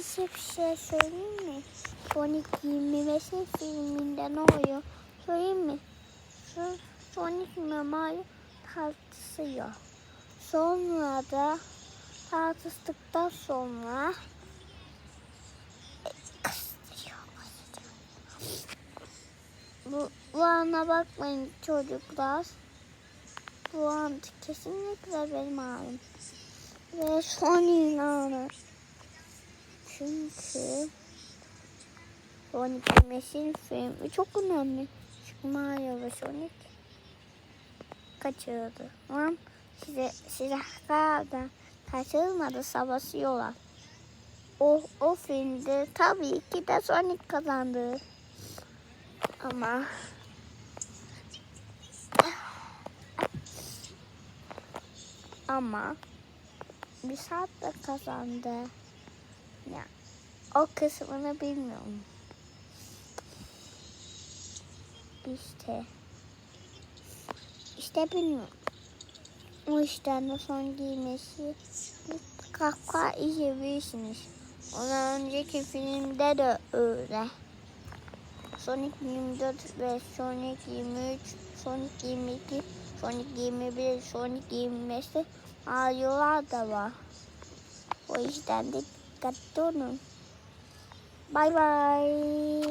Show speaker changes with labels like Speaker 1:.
Speaker 1: size bir şey söyleyeyim mi? Sonic 25 filminde ne oluyor? Söyleyeyim mi? Şu Sonic Mario tartışıyor. Sonra da tartıştıktan sonra. Bu, bu ana bakmayın çocuklar. Bu an kesinlikle benim ağrım. Ve son ilanı. Çünkü Sonic Meşin filmi çok önemli. Çünkü Mario ve Sonic kaçırdı. Ama size silahlardan kaçırmadı savaşıyorlar. O, o filmde tabii ki de Sonic kazandı. Ama ama bir saatte kazandı. Ya o kısmını bilmiyorum. İşte. İşte bilmiyorum. O yüzden de son giymesi kakka izleyebilirsiniz. Ondan önceki filmde de öyle. Sonic 24 ve Sonic 23, Sonic 22, Sonic 21, Sonic 25'te Mario'lar da var. O yüzden de dikkatli olun. 拜拜。